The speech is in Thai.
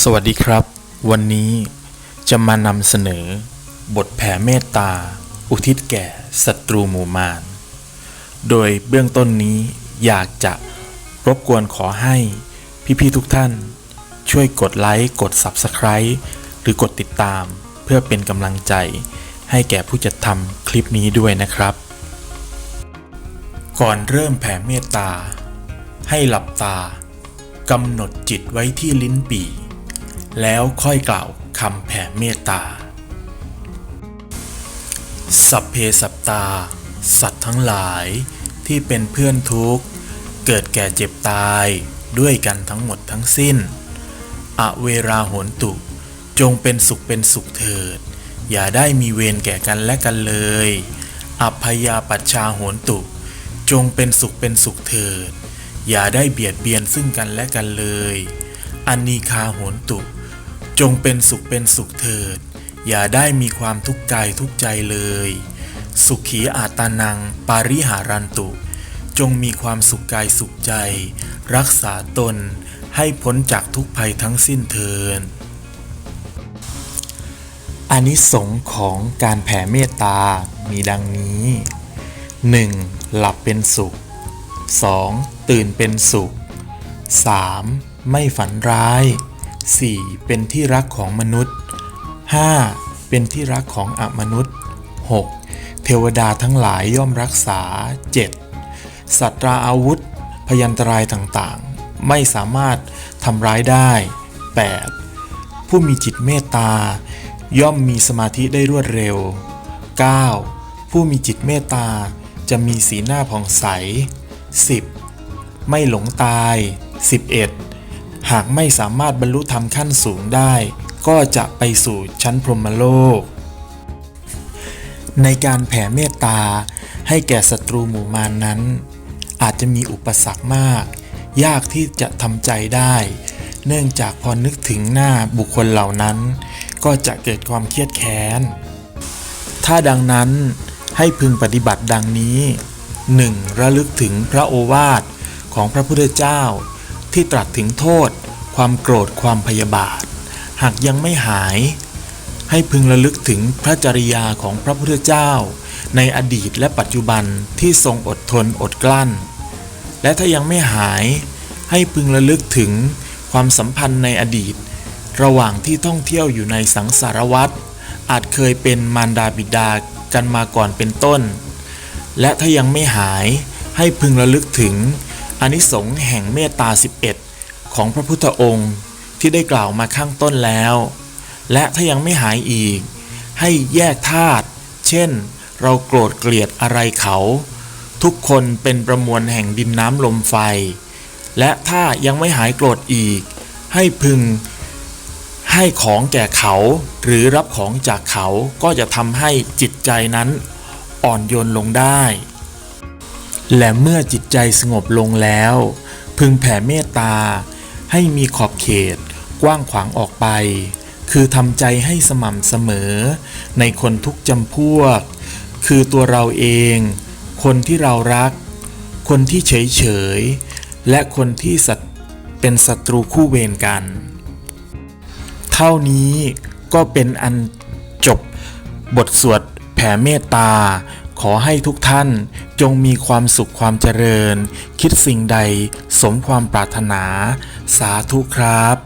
สวัสดีครับ วันนี้จะมานำเสนอ บทแผ่เมตตา อุทิศแก่ศัตรูหมู่มาร โดยเบื้องต้นนี้อยากจะรบกวนขอให้พี่ๆทุกท่าน ช่วยกดไลค์กด Subscribe หรือกดติดตาม เพื่อเป็นกำลังใจ ให้แก่ผู้จัดทำคลิปนี้ด้วยนะครับ ก่อนเริ่มแผ่เมตตา ให้หลับตากำหนดจิตไว้ที่ลิ้นปี่ แล้วค่อยกล่าวคำแผ่เมตตา สัพเพสัตตา สัตว์ทั้งหลายที่เป็นเพื่อนทุกข์ เกิดแก่เจ็บตายด้วยกันทั้งหมดทั้งสิ้น อเวราโหนตุ จงเป็นสุขเป็นสุขเถิด อย่าได้มีเวรแก่กันและกันเลยอัพพยาปัชชาโหนตุ จงเป็นสุขเป็นสุขเถิด อย่าได้เบียดเบียนซึ่งกันและกันเลย อันนีคาโหนตุ จงเป็นสุขเป็นสุขเถิด อย่าได้มีความทุกข์กายทุกใจเลย สุขีอาตานัง ปาริหารันตุ จงมีความสุขกายสุขใจ รักษาตนให้พ้นจากทุกภัยทั้งสิ้นเทินอานิสงส์ของการแผ่เมตตา มีดังนี้ 1. หลับเป็นสุข 2. ตื่นเป็นสุข 3. ไม่ฝันร้าย 4. เป็นที่รักของมนุษย์ 5. เป็นที่รักของอมนุษย์ 6. เทวดาทั้งหลายย่อมรักษา 7. สัตราอาวุธ พยันตรายต่างๆ ไม่สามารถทำร้ายได้ 8. ผู้มีจิตเมตตา ย่อมมีสมาธิได้รวดเร็ว 9. ผู้มีจิตเมตตาจะมีสีหน้าผ่องใส 10. ไม่หลงตาย 11. หากไม่สามารถบรรลุธรรมขั้นสูงได้ ก็จะไปสู่ชั้นพรหมโลก ในการแผ่เมตตาให้แก่ศัตรูหมู่มารนนั้น อาจจะมีอุปสรรคมาก ยากที่จะทำใจได้ เนื่องจากพอนึกถึงหน้าบุคคลเหล่านั้น ก็จะเกิดความเครียดแค้น ถ้าดังนั้นให้พึงปฏิบัติดังนี้ 1. ระลึกถึงพระโอวาทของพระพุทธเจ้าที่ตรัสถึงโทษ ความโกรธความพยาบาท หากยังไม่หาย ให้พึงระลึกถึงพระจริยาของพระพุทธเจ้า ในอดีตและปัจจุบันที่ทรงอดทนอดกลั้น และถ้ายังไม่หายให้พึงระลึกถึงความสัมพันธ์ในอดีต ระหว่างที่ท่องเที่ยวอยู่ในสังสารวัฏอาจเคยเป็นมารดาบิดากันมาก่อนเป็นต้น และถ้ายังไม่หายให้พึงระลึกถึงอนิสงส์แห่งเมตตา 11 ของพระพุทธองค์ที่ได้กล่าวมาข้างต้นแล้ว และถ้ายังไม่หายอีก ให้แยกธาตุเช่น เราโกรธเกลียดอะไรเขา ทุกคนเป็นประมวลแห่งดินน้ำลมไฟ และถ้ายังไม่หายโกรธอีก ให้พึงให้ของแก่เขาหรือรับของจากเขาก็จะทำให้จิตใจนั้นอ่อนโยนลงได้ และเมื่อจิตใจสงบลงแล้ว พึงแผ่เมตตา ให้มีขอบเขต กว้างขวางออกไป คือทำใจให้สม่ำเสมอ ในคนทุกจำพวก คือตัวเราเอง คนที่เรารัก คนที่เฉยเฉย และคนที่เป็นศัตรูคู่เวรกัน เท่านี้ก็เป็นอันจบบทสวดแผ่เมตตา ขอให้ทุกท่านจงมีความสุขความเจริญ คิดสิ่งใดสมความปรารถนา สาธุครับ